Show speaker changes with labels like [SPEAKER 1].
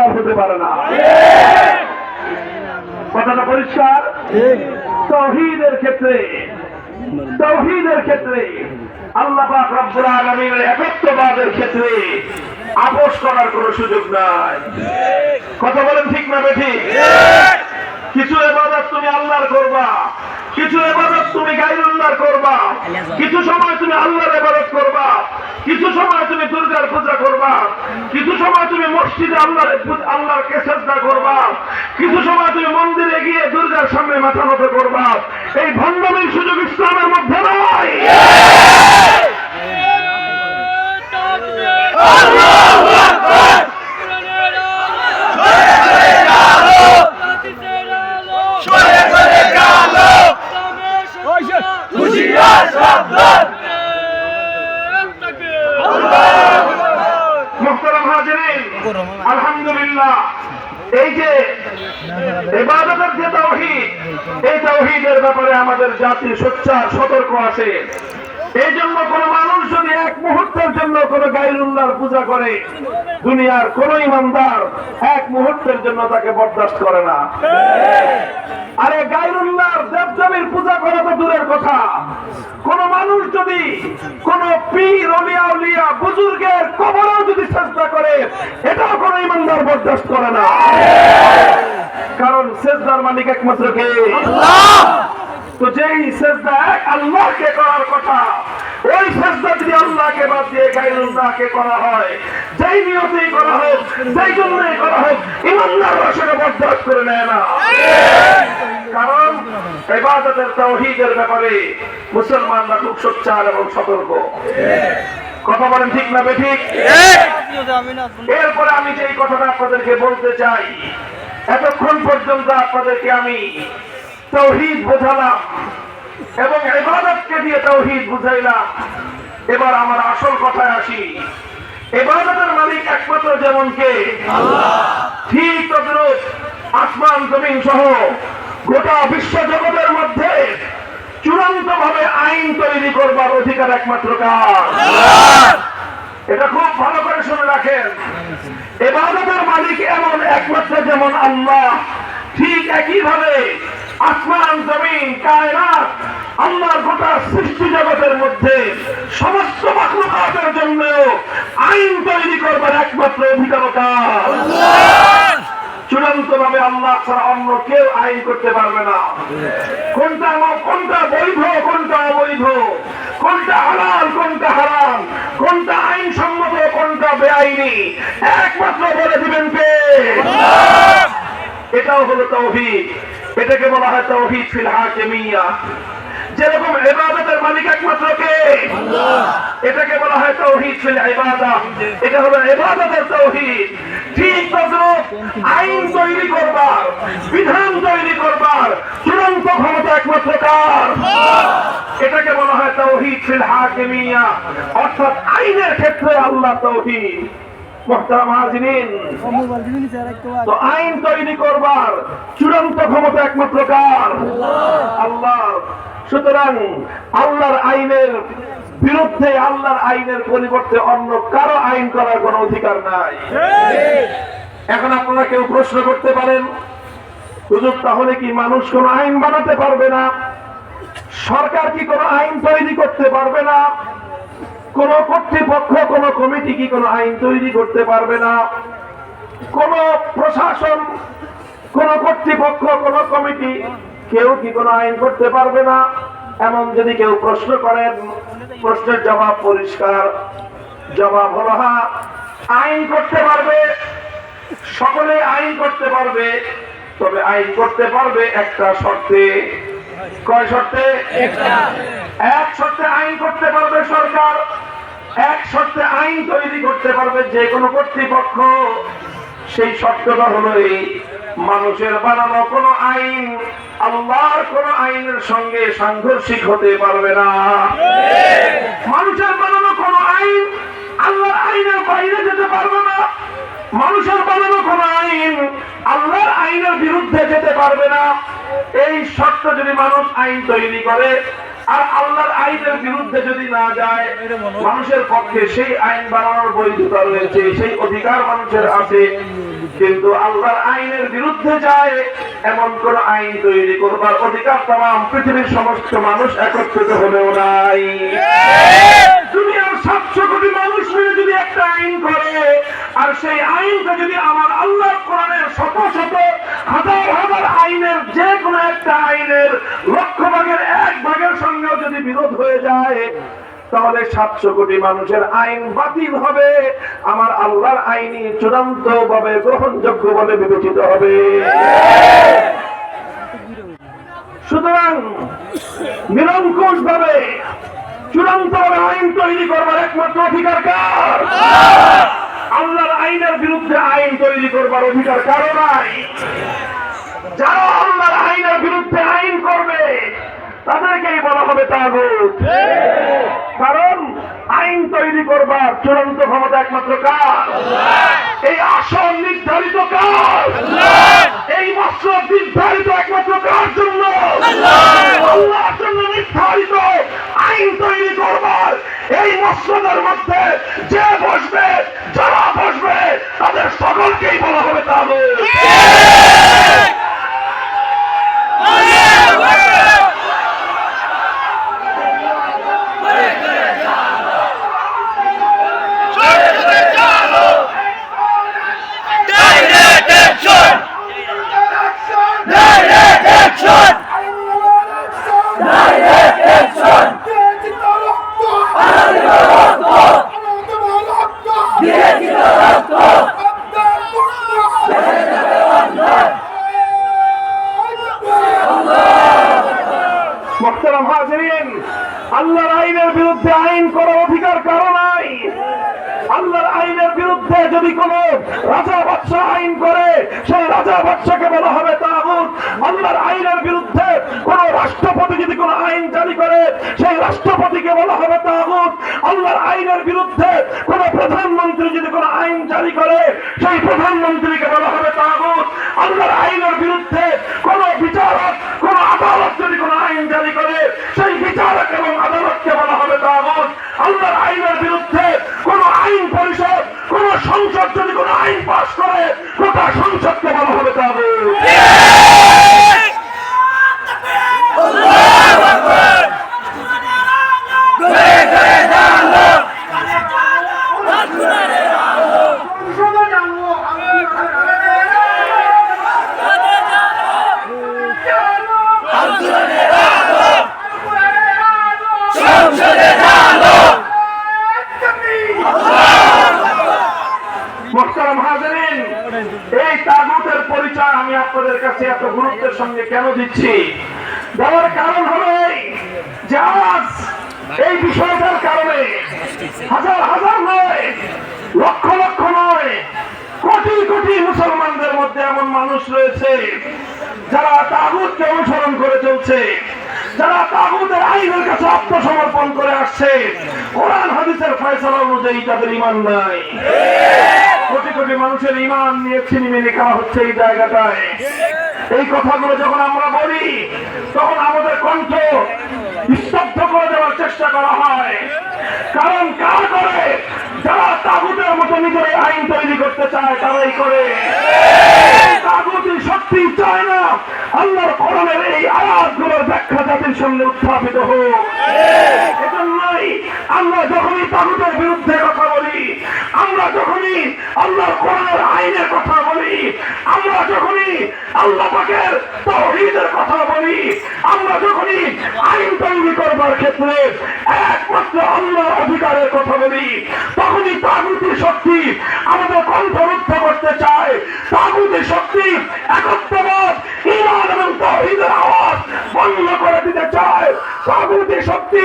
[SPEAKER 1] ইমানদার হতে পারে না। কথাটা পরিষ্কার? তৌহিদের ক্ষেত্রে তৌহিদের ক্ষেত্রে আল্লাহ পাক রব্বুল আলামিনের একত্ববাদের ক্ষেত্রে আপোষ করার কোনো সুযোগ নাই। কথা বলেন ঠিক না বেঠিক কিছু এবাদত তুমি আল্লাহর করবা। কিছু এবাদত তুমি গাইরুল্লাহর করবা। কিছু সময় তুমি আল্লাহর এবাদত করবা। কিছু সময় তুমি দুর্গার পূজা করবা। কিছু সময় তুমি মসজিদে আল্লাহর আল্লাহর কেসেজদা করবা। কিছু সময় তুমি মন্দিরে গিয়ে দুর্গার সামনে মাথা নত করবা। এই ভণ্ডমীর সুযোগ ইসলামের মধ্যে আলহামদুলিল্লাহ। এই যে এবাদতের যে তৌহিদ এই তৌহিদের ব্যাপারে আমাদের জাতি সোচ্চার সতর্ক আছে। এই জন্য কোন এক মুহূর্তের জন্য কোন গাইরুল্লাহর পূজা করে। দুনিয়ার কোন ইমানদার এক মুহূর্তের জন্য তাকে বরদাস্ত করে না। আরে গাইরুল্লাহর দেবদেবীর পূজা করা তো দূরের কথা। কোন মানুষ যদি কোন পীর অলিয়া উলিয়া বুজুর্গের কবরেও যদি চেষ্টা করে এটাও কোন ইমানদার বরদাস্ত করে না। কারণ সেজদার মালিক একমাত্র কে? তো যেই সেজদা এক আল্লাহকে করার কথা ওই সেজদা যদি আল্লাহকে বাদ দিয়ে গাইরুল্লাহকে করা হয়, যেই নিয়তেই করা হোক, যেই জন্যই করা হোক ইমানদার সেটা বরদাস্ত করে নেয় না। কারণ ইবাদতের তাওহীদের ব্যাপারে মুসলমানরা খুব সোচ্চার এবং সতর্ক। কথা বলেন ঠিক না বেঠিক? এরপরে আমি যে কথাটা আপনাদেরকে বলতে চাই, এতক্ষণ পর্যন্ত আপনাদেরকে আমি তৌহিদ বোঝালাম। এবং এবাদতকে দিয়ে তৌহিদ বুঝাইলাম। এবার আমার আসল কথায় আসি। এবাদতের মালিক একমাত্র যেমন কে? ঠিক তদ্রুপ আসমান জমিন সহ গোটা বিশ্ব জগতের মধ্যে চূড়ান্ত ভাবে আইন তৈরি করবার অধিকার একমাত্র কাজ এটা খুব ভালো করে শুনে রাখেন। এবাদতের মালিক এমন একমাত্র যেমন আল্লাহ ঠিক একই ভাবে আসমান জমিন কায়নাত আল্লাহর গোটা সৃষ্টি জগতের মধ্যে সমস্ত মাকলুকাতের জন্য আইন তৈরি করবার একমাত্র অধিকার কার চূড়ান্ত ভাবে আল্লাহ ছাড়া অন্য কেউ আইন করতে পারবে না। কোনটা কোনটা বৈধ কোনটা অবৈধ? কোনটা হালাল কোনটা হারাম? কোনটা আইন সম্মত কোনটা বেআইনি? একমাত্র বলে দিবেন কে? এটাও হলো তৌহিদ এটাকে বলা হয় তৌহিদ ফিল হাকিমিয়া। যেরকম ইবাদতের মালিক একমাত্র কে? এটাকে বলা হয় তৌহিদ ফিল ইবাদা। এটা হলো ইবাদতের তৌহিদ। ঠিক তদ্রুপ আইন তৈরি করবার বিধান তৈরি করবার চূড়ান্ত ক্ষমতা একমাত্র কার? এটাকে বলা হয় তৌহিদ ফিল হাকিমিয়া। অর্থাৎ আইনের ক্ষেত্রে আল্লাহ তৌহিদ। তো আইন তৈরি করবার চূড়ান্ত ক্ষমতা একমাত্র কার? আল্লাহ। সুতরাং আল্লাহর আইনের বিরুদ্ধে আল্লাহর আইনের পরিবর্তে অন্য কারও আইন করার কোনো অধিকার নাই। এখন আপনারা কেউ প্রশ্ন করতে পারেন হুজুর তাহলে কি মানুষ কোন আইন বানাতে পারবে না? সরকার কি কোনো আইন তৈরি করতে পারবে না? কোন কর্তৃপক্ষ, কোন কমিটি কি কোনো আইন তৈরি করতে পারবে না? কোন প্রশাসন, কোন কর্তৃপক্ষ, কোন কমিটি কেউ কি কোনো আইন করতে পারবে না? এমন যদি কেউ প্রশ্ন করেন, প্রশ্নের জবাব পরিষ্কার। জবাব হলো হ্যাঁ আইন করতে পারবে। সকলে আইন করতে পারবে। তবে আইন করতে পারবে একটা শর্তে। কয় শর্তে? এক শর্তে আইন করতে পারবে সরকার, এক শর্তে আইন তৈরি করতে পারবে যে কোনো কর্তৃপক্ষ। সেই শর্তটা হলো এই, মানুষের বানানো কোন আইন আল্লাহর কোন আইনের সঙ্গে সাংঘর্ষিক হতে পারবে না। মানুষের বানানো কোন আইন আল্লাহর আইনের বাইরে যেতে পারবে না। মানুষের বানানো কোন আইন আল্লাহর আইনের বিরুদ্ধে যেতে পারবে না। এই শর্ত যদি মানুষ আইন তৈরি করে আর আল্লাহর আইনের বিরুদ্ধে যদি না যায়, মানুষের পক্ষে সেই আইন বানানোর বৈধতা রয়েছে, সেই অধিকার মানুষের আছে। কিন্তু আল্লাহর আইনের বিরুদ্ধে যায়, এমন কোন আইন তৈরি করবার অধিকার তাম পৃথিবীর সমস্ত মানুষ একত্রিত হলেও নাই। আর সেই আইনটা যদি আমার আল্লাহর কোরআনের শত শত, হাজার হাজার আইনের যে কোনো একটা আইনের লক্ষ ভাগের এক ভাগের সঙ্গেও যদি বিরোধ হয়ে যায়, তাহলে সাতশো কোটি মানুষের আইন বাতিল হবে। আমার আল্লাহর আইনই চূড়ান্ত ভাবে গ্রহণযোগ্য বলে বিবেচিত হবে। সুতরাং নিরঙ্কুশ ভাবে চূড়ান্ত আইন তৈরি করবার একমাত্র অধিকার কার? আল্লাহর আইনের বিরুদ্ধে আইন তৈরি করবার অধিকার কারও নাই। যারা আল্লাহর আইনের বিরুদ্ধে আইন করবে, তাদেরকেই বলা হবে তাগুত। কারণ আইন তৈরি করবার চূড়ান্ত ক্ষমতা একমাত্র কার? এই আসন নির্ধারিত কার? এই মৎস্য নির্ধারিত একমাত্র কার জন্য? জন্য নির্ধারিত আইন তৈরি করবার এই মৎস্যদের মধ্যে যে বসবে যারা বসবে তাদের সকলকেই বলা হবে তাগুত
[SPEAKER 2] Direct action! তো রক্ত
[SPEAKER 1] মোহতারাম হাজরিন, আল্লাহর আইনের বিরুদ্ধে আইন করার অধিকার কারও নাই। আল্লাহর আইনের বিরুদ্ধে যদি কোন রাজা বাদশাহ আইন করে, সেই রাজা বাদশাকে বলা হবে তাগুত আল্লাহর আইনের বিরুদ্ধে কোন রাষ্ট্রপতি যদি কোন আইন জারি করে, সেই রাষ্ট্রপতিকে বলা হবে তাগুত। আল্লাহর আইনের বিরুদ্ধে কোন প্রধানমন্ত্রী যদি কোন আইন জারি করে, সেই প্রধানমন্ত্রীকে বলা হবে তাগুত। আল্লাহর আইনের বিরুদ্ধে কোন বিচারক, কোন আদালত যদি কোন আইন জারি করে, সেই বিচারক এবং আদালতকে বলা হবে তাগুত। আল্লাহর আইনের বিরুদ্ধে কোন আইন পরিষদ, কোন সংসদ যদি কোন আইন পাশ করে, গোটা সংসদকে বলা হবে তাগুত। দেওয়ার কারণ হলো এই যে আজ এই বিষয়টার কারণে হাজার হাজার নয় লক্ষ লক্ষ নয় কোটি কোটি মুসলমানদের মধ্যে এমন মানুষ রয়েছে যারা তাগুতকে অনুসরণ করে চলছে যারা তাগুতের আইনের কাছে আত্মসমর্পণ করে আসছে। কোরআন হাদিসের ফয়সালা অনুযায়ী তাদের ইমান নাই। কোটি কোটি মানুষের ইমান নিয়ে ছিনিমিনি খাওয়া হচ্ছে এই জায়গাটায়। এই কথাগুলো যখন আমরা বলি, তখন আমাদের কণ্ঠ স্তব্ধ করে দেওয়ার চেষ্টা করা হয়। কারণ কার করে? যারা তাগুতের মতো নিজের আইন তৈরি করতে চায়, তারাই করে। তাগুতি সত্যি চায় না। আল্লাহর কোরআনের এই আয়াতগুলোর ব্যাখ্যা জাতির সামনে উত্থাপিত হোক। এজন্যই আমরা যখনই তাগুতের আল্লাহর কোরআনের আইনের কথা বলি, আমরা যখনই আল্লাহ পাকের তৌহিদের কথা বলি, আমরা যখনই আইন তৈরি করবার ক্ষেত্রে একমাত্র আল্লাহর অধিকারের কথা বলি, তখনই তাগুতি শক্তি আমাদের কণ্ঠরুদ্ধ করতে চায়। তাগুতি শক্তি একত্রবাদ ইমান এবং তৌহিদের আওয়াজ বন্ধ করে দিতে চায়। তাগুতি শক্তি